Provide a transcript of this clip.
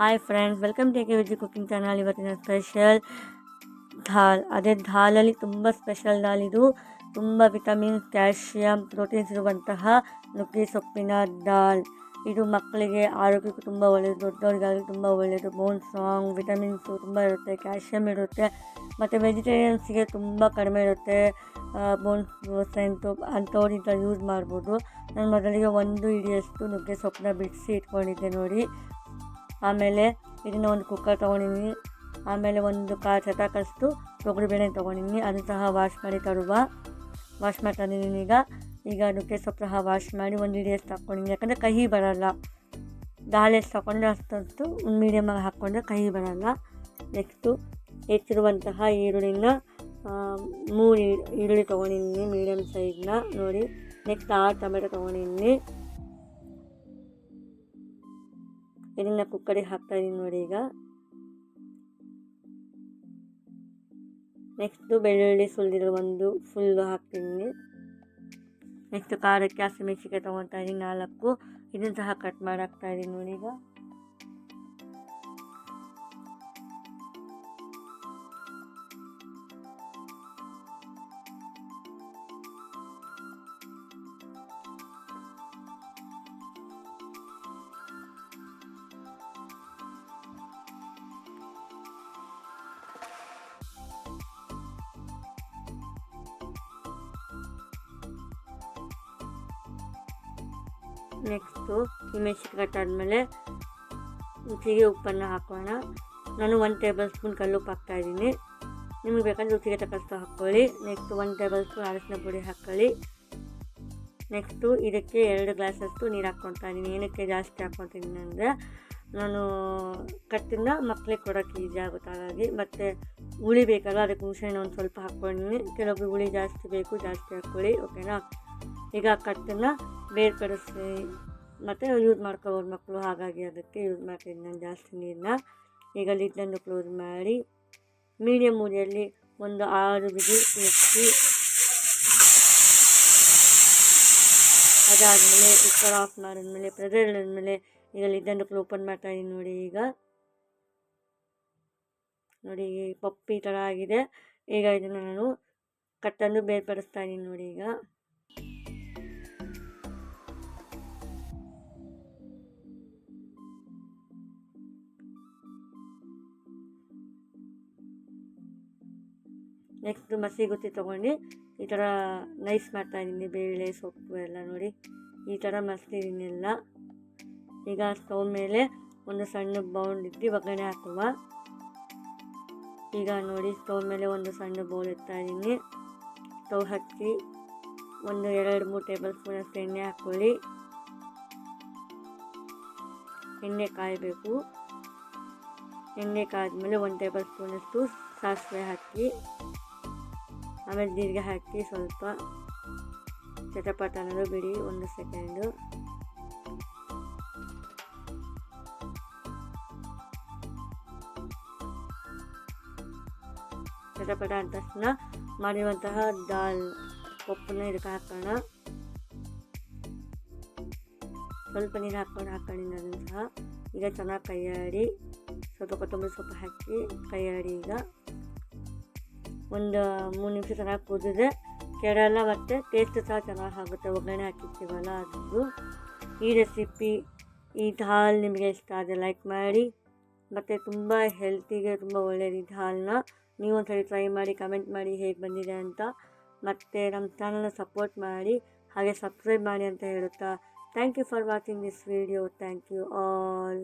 Hi friends welcome to K VG cooking channel ಇವತ್ತಿನ special ದಾಲ್. ಅದೇ ದಾಲಲ್ಲಿ ತುಂಬ ಸ್ಪೆಷಲ್ ದಾಲ್ ಇದು. ತುಂಬ ವಿಟಮಿನ್ಸ್ ಕ್ಯಾಲ್ಶಿಯಂ ಪ್ರೋಟೀನ್ಸ್ ಇರುವಂತಹ ನುಗ್ಗೆ ಸೊಪ್ಪಿನ ದಾಲ್. ಇದು ಮಕ್ಕಳಿಗೆ ಆರೋಗ್ಯಕ್ಕೂ ತುಂಬ ಒಳ್ಳೆಯದು ದೊಡ್ಡವರಿಗಾಗಲಿ ತುಂಬ ಒಳ್ಳೆಯದು ಬೋನ್ ಸ್ಟ್ರಾಂಗ್ ವಿಟಮಿನ್ಸು ತುಂಬ ಇರುತ್ತೆ ಕ್ಯಾಲ್ಶಿಯಂ ಇರುತ್ತೆ, ಮತ್ತು ವೆಜಿಟೇರಿಯನ್ಸ್ಗೆ ತುಂಬ ಕಡಿಮೆ ಇರುತ್ತೆ. ಬೋನ್ ಸ್ಟ್ರೆಂತು ಅಂಥವ್ರಿಂದ ಯೂಸ್ ಮಾಡ್ಬೋದು. ನಾನು ಮೊದಲಿಗೆ ಒಂದು ಹಿಡಿಯಷ್ಟು ನುಗ್ಗೆ ಸೊಪ್ಪನ್ನ ಬಿಡಿಸಿ ಇಟ್ಕೊಂಡಿದ್ದೆ ನೋಡಿ. ಆಮೇಲೆ ಇದನ್ನ ಒಂದು ಕುಕ್ಕರ್ ತೊಗೊಂಡಿದ್ದೀನಿ ಆಮೇಲೆ ಒಂದು ಕಾಲು ಚಟಾಕಷ್ಟು ತೊಗರಿಬೇಳೆ ತೊಗೊಂಡಿದ್ದೀನಿ ಅದನ್ನು ಸಹ ವಾಶ್ ಮಾಡಿ ತರುವ. ವಾಶ್ ಮಾಡಿ ತಂದಿದ್ದೀನಿ ಈಗ. ಈಗ ಅದಕ್ಕೆ ಸ್ವಲ್ಪ ಸಹ ವಾಶ್ ಮಾಡಿ ಒಂದು ಇಡಿಯಷ್ಟು ಹಾಕ್ಕೊಂಡಿದ್ದೀನಿ ಯಾಕಂದರೆ ಕಹಿ ಬರಲ್ಲ. ದಾಲ್ ಎಷ್ಟು ತೊಗೊಂಡ್ರೆ ಅಷ್ಟು ಮೀಡಿಯಮಾಗಿ ಹಾಕ್ಕೊಂಡ್ರೆ ಕಹಿ ಬರಲ್ಲ. ನೆಕ್ಸ್ಟು ಹೆಚ್ಚಿರುವಂತಹ ಈರುಳ್ಳಿನ ಮೂರು ಈರುಳ್ಳಿ ತೊಗೊಂಡಿದ್ದೀನಿ ಮೀಡಿಯಮ್ ಸೈಜ್ನ ನೋಡಿ ನೆಕ್ಸ್ಟ್ ಆರು ಟೊಮೆಟೊ ತೊಗೊಂಡಿದ್ದೀನಿ ಇದನ್ನು ಕುಕ್ಕರಿಗೆ ಹಾಕ್ತಾ ಇದೀನಿ ನೋಡಿ ಈಗ. ನೆಕ್ಸ್ಟು ಬೆಳ್ಳುಳ್ಳಿ ಸುಲಿದಿರೋ ಒಂದು ಫುಲ್ಲು ಹಾಕ್ತೀನಿ. ನೆಕ್ಸ್ಟ್ ಖಾರಕ್ಕೆ ಹಸಿಮೆಣಸಿಕಾಯಿ ತೊಗೊತಾ ಇದ್ದೀನಿ ನಾಲ್ಕು. ಇದನ್ನು ಸಹ ಕಟ್ ಮಾಡಾಕ್ತಾ ಇದ್ದೀನಿ ನೋಡಿ ಈಗ. ನೆಕ್ಸ್ಟು ಈ ಮೆಣಸಿಗೆ ಕಟ್ಟಾದಮೇಲೆ ಉಚ್ಚಿಗೆ ಉಪ್ಪನ್ನು ಹಾಕೋಣ. ನಾನು ಒನ್ ಟೇಬಲ್ ಸ್ಪೂನ್ ಕಲ್ಲುಪ್ಪು ಹಾಕ್ತಾಯಿದ್ದೀನಿ ನಿಮಗೆ ಬೇಕಾದ್ರೆ ರುಚಿಗೆ ತಕ್ಕಷ್ಟು ಹಾಕ್ಕೊಳ್ಳಿ ನೆಕ್ಸ್ಟ್ ಒನ್ ಟೇಬಲ್ ಸ್ಪೂನ್ ಅರಸಿನ ಪುಡಿ ಹಾಕ್ಕೊಳ್ಳಿ ನೆಕ್ಸ್ಟು ಇದಕ್ಕೆ ಎರಡು ಗ್ಲಾಸಷ್ಟು ನೀರು ಹಾಕ್ಕೊತಾ ಇದ್ದೀನಿ. ಏನಕ್ಕೆ ಜಾಸ್ತಿ ಹಾಕ್ಕೊತೀನಿ ಅಂದರೆ ನಾನು ಕಟ್ಟಿಂದ ಮಕ್ಕಳಿಗೆ ಕೊಡೋಕ್ಕೆ ಈಸಿ ಆಗುತ್ತೆ ಹಾಗಾಗಿ. ಮತ್ತು ಹುಳಿ ಬೇಕಲ್ಲ ಅದಕ್ಕೆ ಹುಣಸೆಹಣ್ಣು ಒಂದು ಸ್ವಲ್ಪ ಹಾಕ್ಕೊಂಡಿದ್ದೀನಿ ಕೆಲವೊಬ್ರು ಹುಳಿ ಜಾಸ್ತಿ ಬೇಕು, ಜಾಸ್ತಿ ಹಾಕ್ಕೊಳ್ಳಿ ಓಕೆನಾ ಈಗ ಕಟ್ಟನ್ನು ಬೇರ್ಪಡಿಸಿ ಮತ್ತು ಯೂಸ್ ಮಾಡ್ಕೋಬೋದು ಮಕ್ಕಳು ಹಾಗಾಗಿ ಅದಕ್ಕೆ ಯೂಸ್ ಮಾಡ್ತೀನಿ ನಾನು ಜಾಸ್ತಿ ನೀರನ್ನ ಈಗ ಲಿಡ್ಡನ್ನು ಕ್ಲೋಸ್ ಮಾಡಿ ಮೀಡಿಯಮ್ ಉರಿಯಲ್ಲಿ ಒಂದು ಆರು ಬಿಡಿ ಮುಚ್ಚಿ ಅದಾದಮೇಲೆ ಕುಕ್ಕರ್ ಆಫ್ ಮಾಡಿದ್ಮೇಲೆ ಪ್ರೆಷರ್ ಇಳಿದ್ಮೇಲೆ ಈಗ ಲಿಡ್ಡನ್ನು ಓಪನ್ ಮಾಡ್ತಾ ಇದ್ದೀನಿ ನೋಡಿ ಈಗ. ನೋಡಿ ಪಪ್ಪಿ ಥರ ಆಗಿದೆ. ಈಗ ಇದನ್ನು ನಾನು ಕಟ್ಟನ್ನು ಬೇರ್ಪಡಿಸ್ತಾ ಇದ್ದೀನಿ ನೋಡಿ ಈಗ. ನೆಕ್ಸ್ಟ್ ಮಸಿಗುತ್ತಿ ತೊಗೊಂಡು ಈ ಥರ ನೈಸ್ ಮಾಡ್ತಾಯಿದ್ದೀನಿ ಬೇಳೆ, ಸೊಪ್ಪು ಎಲ್ಲ ನೋಡಿ. ಈ ಥರ ಮಸ್ತಿದ್ದೀನಿ ಎಲ್ಲ. ಈಗ ಸ್ಟವ್ ಮೇಲೆ ಒಂದು ಸಣ್ಣ ಬೌಲ್ ಇಟ್ಟು ಒಗ್ಗರಣೆ ಹಾಕುವ. ಈಗ ನೋಡಿ ಸ್ಟವ್ ಮೇಲೆ ಒಂದು ಸಣ್ಣ ಬೌಲ್ ಇದ್ದೀನಿ. ಸ್ಟವ್ ಹಚ್ಚಿ ಒಂದು ಎರಡು ಮೂರು ಟೇಬಲ್ ಸ್ಪೂನಷ್ಟು ಎಣ್ಣೆ ಹಾಕ್ಕೊಳ್ಳಿ. ಎಣ್ಣೆ ಕಾಯಬೇಕು. ಎಣ್ಣೆ ಕಾದ್ಮೇಲೆ ಒಂದು ಟೇಬಲ್ ಸ್ಪೂನಷ್ಟು ಸಾಸಿವೆ ಹಾಕಿ. ಆಮೇಲೆ ಜೀರಿಗೆ ಹಾಕಿ ಸ್ವಲ್ಪ ಚಟಪಟ ಬಿಡಿ, ಒಂದು ಸೆಕೆಂಡು ಚಟಪಟ ಅಂದ ತಕ್ಷಣ ಮಾಡಿರುವಂತಹ ದಾಲ್ ಪಪ್ಪನ್ನ ಇದಕ್ಕೆ ಹಾಕೋಣ. ಸ್ವಲ್ಪ ನೀರು ಹಾಕ್ಕೊಂಡು ಹಾಕ್ಕೊಂಡಿದ್ದೀನಿ ಅದನ್ನು ಸಹ. ಈಗ ಚೆನ್ನಾಗಿ ಕೈಯಾಡಿ, ಸ್ವಲ್ಪ ಕೊತ್ತಂಬರಿ ಸೊಪ್ಪು ಹಾಕಿ ಕೈಯಾಡಿ ಈಗ ಒಂದು, ಮೂರು ನಿಮಿಷ ಚೆನ್ನಾಗಿ ಕುದಿದ್ರೆ ಕೆಡಲ್ಲ ಮತ್ತು ಟೇಸ್ಟ್ ಸಹ ಚೆನ್ನಾಗಿ ಆಗುತ್ತೆ. ಒಗ್ಗರಣೆ ಹಾಕಿರ್ತೀವಲ್ಲ ಅದು. ಈ ರೆಸಿಪಿ ಈ ದಾಲ್ ನಿಮಗೆ ಇಷ್ಟ ಆದರೆ ಲೈಕ್ ಮಾಡಿ. ಮತ್ತು ತುಂಬ ಹೆಲ್ತಿಗೆ ತುಂಬ ಒಳ್ಳೆಯದು ಈ ದಾಲ್ನ. ನೀವು ಒಂದ್ಸರಿ ಟ್ರೈ ಮಾಡಿ ಕಮೆಂಟ್ ಮಾಡಿ ಹೇಗೆ ಬಂದಿದೆ ಅಂತ. ಮತ್ತು ನಮ್ಮ ಚಾನಲ್ನ ಸಪೋರ್ಟ್ ಮಾಡಿ. ಹಾಗೆ ಸಬ್ಸ್ಕ್ರೈಬ್ ಮಾಡಿ ಅಂತ ಹೇಳುತ್ತಾ. Thank you for watching this video thank you all